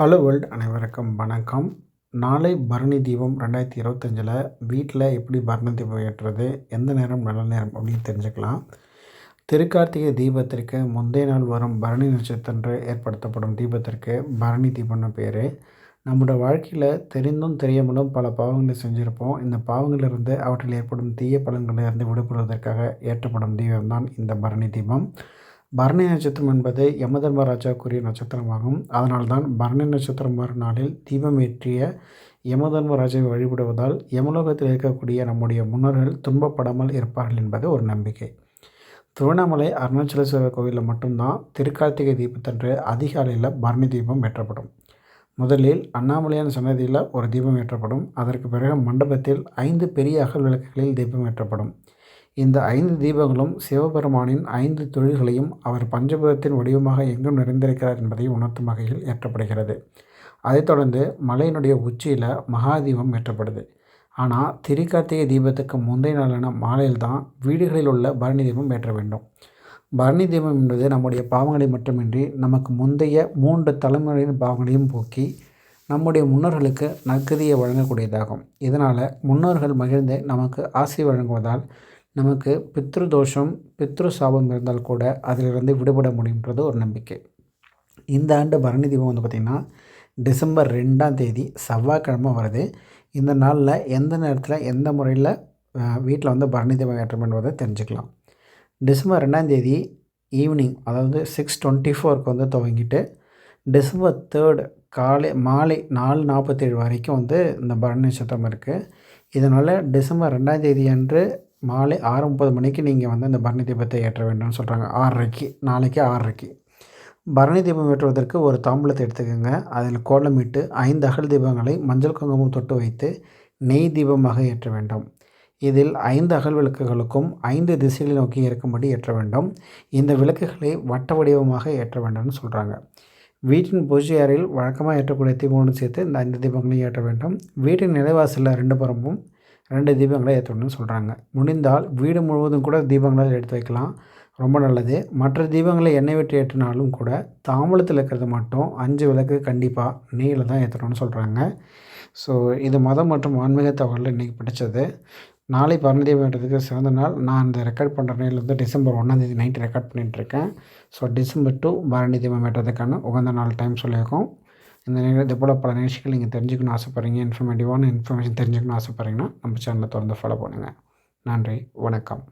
Hello world அனைவருக்கும் வணக்கம். நாளை பரணி தீபம் ரெண்டாயிரத்தி இருபத்தஞ்சில் வீட்டில் எப்படி பரணி தீபம் ஏற்றுறது எந்த நேரம் நல்ல நேரம் அப்படின்னு தெரிஞ்சுக்கலாம். திருக்கார்த்திகை தீபத்திற்கு முந்தைய நாள் வரும் பரணி நட்சத்திரன்று ஏற்படுத்தப்படும் தீபத்திற்கு பரணி தீபம்னு பேர். நம்மளோட வாழ்க்கையில் தெரிந்தும் தெரியாமலும் பல பாவங்களை செஞ்சுருப்போம். இந்த பாவங்களிலிருந்து அவற்றில் ஏற்படும் தீய பலன்களிலிருந்து விடுபடுவதற்காக ஏற்றப்படும் தீபம் தான் இந்த பரணி தீபம். பரணி நட்சத்திரம் என்பது யமதர்மராஜாக்குரிய நட்சத்திரமாகும். அதனால்தான் பரணி நட்சத்திரம் மறுநாளில் தீபம் ஏற்றிய யமதர்மராஜாவை வழிபடுவதால் யமலோகத்தில் இருக்கக்கூடிய நம்முடைய முன்னோர்கள் துன்பப்படாமல் இருப்பார்கள் என்பது ஒரு நம்பிக்கை. திருவண்ணாமலை அருணாச்சலேஸ்வரர் கோவிலில் மட்டும்தான் திருக்கார்த்திகை தீபத்தன்று அதிகாலையில் பரணி தீபம் ஏற்றப்படும். முதலில் அண்ணாமலையான் சன்னதியில் ஒரு தீபம் ஏற்றப்படும். அதற்கு பிறகு மண்டபத்தில் ஐந்து பெரிய அகல் விளக்குகளில் தீபம் ஏற்றப்படும். இந்த ஐந்து தீபங்களும் சிவபெருமானின் ஐந்து தொழில்களையும் அவர் பஞ்சபூதத்தின் வடிவமாக எங்கும் நிறைந்திருக்கிறார் என்பதை உணர்த்தும் வகையில் ஏற்றப்படுகிறது. அதைத் தொடர்ந்து மலையினுடைய உச்சியில் மகாதீபம் ஏற்றப்படுது. ஆனால் திரிகார்த்திகை தீபத்துக்கு முந்தைய நாளான மாலையில் தான் வீடுகளில் உள்ள பரணி தீபம் ஏற்ற வேண்டும். பரணி தீபம் என்பது நம்முடைய பாவங்களை மட்டுமின்றி நமக்கு முந்தைய மூன்று தலைமுறையின் பாவங்களையும் போக்கி நம்முடைய முன்னோர்களுக்கு நற்கதியை வழங்கக்கூடியதாகும். இதனால் முன்னோர்கள் மகிழ்ந்து நமக்கு ஆசை வழங்குவதால் நமக்கு பித்ரு தோஷம் பித்ரு சாபம் இருந்தால் கூட அதிலிருந்து விடுபட முடியுன்றது ஒரு நம்பிக்கை. இந்த ஆண்டு பரணி தீபம் வந்து பார்த்திங்கன்னா டிசம்பர் ரெண்டாம் தேதி செவ்வாய்க்கிழமை வருது. இந்த நாளில் எந்த நேரத்தில் எந்த முறையில் வீட்டில் வந்து பரணி தீபம் ஏற்றம் என்பதை தெரிஞ்சுக்கலாம். டிசம்பர் ரெண்டாம் தேதி ஈவினிங் அதாவது சிக்ஸ் டுவெண்ட்டி ஃபோருக்கு வந்து துவங்கிட்டு டிசம்பர் தேர்டு காலை மாலை நாலு நாற்பத்தேழு வரைக்கும் வந்து இந்த பரணி நட்சத்திரம் இருக்குது இதனால் டிசம்பர் ரெண்டாம் தேதி அன்று மாலை ஆறு முப்பது மணிக்கு நீங்கள் வந்து அந்த பரணி தீபத்தை ஏற்ற வேண்டும்னு சொல்கிறாங்க ஆறரைக்கு நாளைக்கு ஆறரைக்கு. பரணி தீபம் ஏற்றுவதற்கு ஒரு தாம்பூலத்தை எடுத்துக்கோங்க. அதில் கோலமிட்டு ஐந்து அகல் தீபங்களை மஞ்சள் குங்குமம் தொட்டு வைத்து நெய் தீபமாக ஏற்ற வேண்டும். இதில் ஐந்து அகல் விளக்குகளுக்கும் ஐந்து திசைகளை நோக்கி இருக்கும்படி ஏற்ற வேண்டும். இந்த விளக்குகளை வட்ட வடிவமாக ஏற்ற வேண்டும்னு சொல்கிறாங்க வீட்டின் பூஜை அறையில் வழக்கமாக ஏற்றக்கூடிய தீபங்களும் சேர்த்து இந்த ஐந்து தீபங்களையும் ஏற்ற வேண்டும். வீட்டின் நிலைவாசலில் ரெண்டு புறமும் ரெண்டு தீபங்களை ஏற்றணும்னு சொல்கிறாங்க முடிந்தால் வீடு முழுவதும் கூட தீபங்களை எடுத்து வைக்கலாம். ரொம்ப நல்லது. மற்ற தீபங்களை எண்ணெய் விட்டு ஏற்றினாலும் கூட தாமலத்தில் இருக்கிறது மட்டும் அஞ்சு விளக்கு கண்டிப்பாக நெய்யில் தான் ஏற்றணும்னு சொல்கிறாங்க ஸோ இது மதம் மற்றும் ஆன்மீக தகவலில் இன்றைக்கி பிடிச்சது. நாளை பரணி தீபம் ஏற்றதுக்கு சிறந்த நாள். நான் இந்த ரெக்கார்ட் பண்ணுற நேரிலேருந்து வந்து டிசம்பர் ஒன்றாந்தேதி நைட்டு ரெக்கார்ட் பண்ணிகிட்ருக்கேன் ஸோ டிசம்பர் டூ பரணி தீபம் ஏற்றதுக்கான உகந்த நாள் டைம் சொல்லியிருக்கோம். இந்த நிகழ்வு இது போல் பல நிகழ்ச்சிகள் நீங்கள் தெரிஞ்சுக்கணும்னு ஆசைப்பட்றீங்க இன்ஃபர்மேட்டிவான இன்ஃபர்மேஷன் தெரிஞ்சுக்கணும் ஆசைப்பட்றீங்கன்னா நம்ம சேனலை தொடர்ந்து ஃபாலோ பண்ணுங்கள் நன்றி வணக்கம்.